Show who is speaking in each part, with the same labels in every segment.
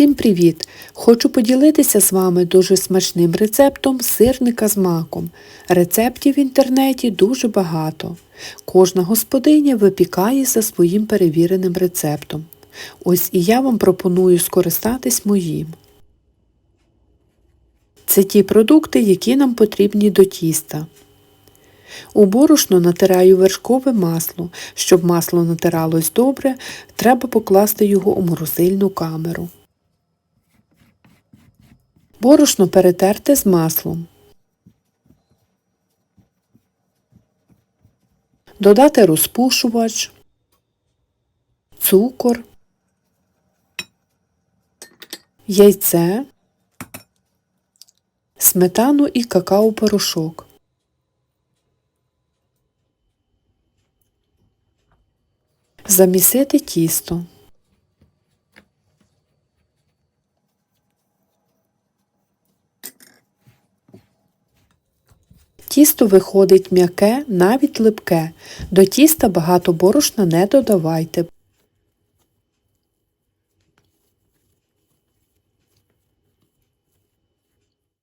Speaker 1: Всім привіт! Хочу поділитися з вами дуже смачним рецептом сирника з маком. Рецептів в інтернеті дуже багато. Кожна господиня випікає за своїм перевіреним рецептом. Ось і я вам пропоную скористатись моїм. Це ті продукти, які нам потрібні до тіста. У борошно натираю вершкове масло. Щоб масло натиралось добре, треба покласти його у морозильну камеру. Борошно перетерте з маслом. Додати розпушувач, цукор, яйце, сметану і какао-порошок. Замісити тісто. Тісто виходить м'яке, навіть липке. До тіста багато борошна не додавайте.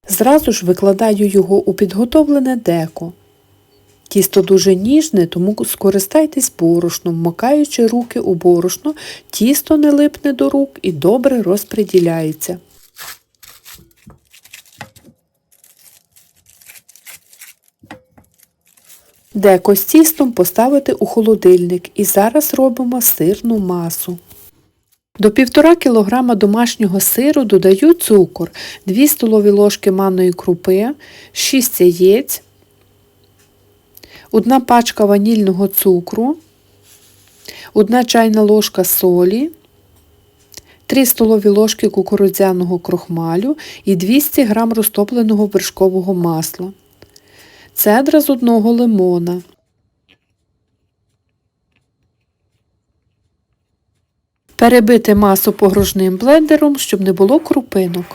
Speaker 1: Зразу ж викладаю його у підготовлене деко. Тісто дуже ніжне, тому скористайтесь борошном, макаючи руки у борошно, тісто не липне до рук і добре розподіляється. Деко з тістом поставити у холодильник і зараз робимо сирну масу. До 1,5 кг домашнього сиру додаю цукор, 2 столові ложки манної крупи, 6 яєць, 1 пачка ванільного цукру, 1 чайна ложка солі, 3 столові ложки кукурудзяного крохмалю і 200 г розтопленого вершкового масла, цедра з одного лимона. Перебити масу погружним блендером, щоб не було крупинок.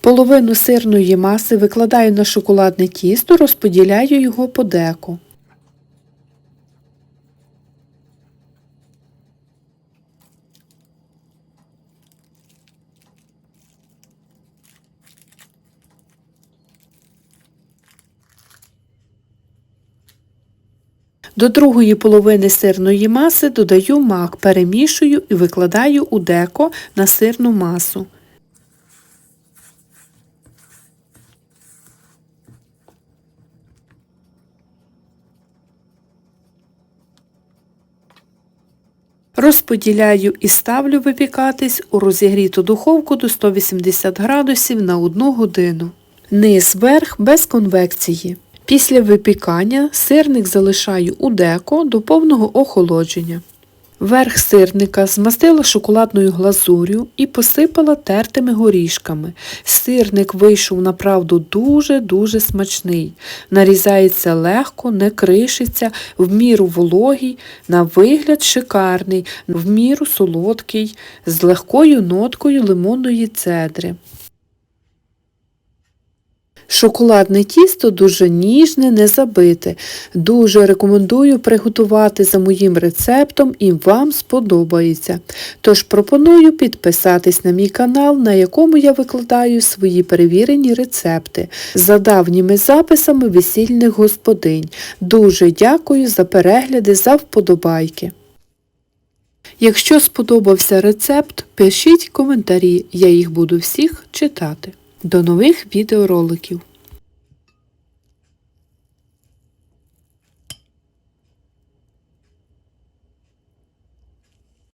Speaker 1: Половину сирної маси викладаю на шоколадне тісто, розподіляю його по деку. До другої половини сирної маси додаю мак, перемішую і викладаю у деко на сирну масу. Розподіляю і ставлю випікатись у розігріту духовку до 180 градусів на 1 годину. Низ верх без конвекції. Після випікання сирник залишаю у деко до повного охолодження. Верх сирника змастила шоколадною глазур'ю і посипала тертими горішками. Сирник вийшов направду дуже-дуже смачний. Нарізається легко, не кришиться, в міру вологий, на вигляд шикарний, в міру солодкий, з легкою ноткою лимонної цедри. Шоколадне тісто дуже ніжне, не забите. Дуже рекомендую приготувати за моїм рецептом і вам сподобається. Тож пропоную підписатись на мій канал, на якому я викладаю свої перевірені рецепти за давніми записами весільних господинь. Дуже дякую за перегляди, за вподобайки. Якщо сподобався рецепт, пишіть коментарі, я їх буду всіх читати. До нових відеороликів!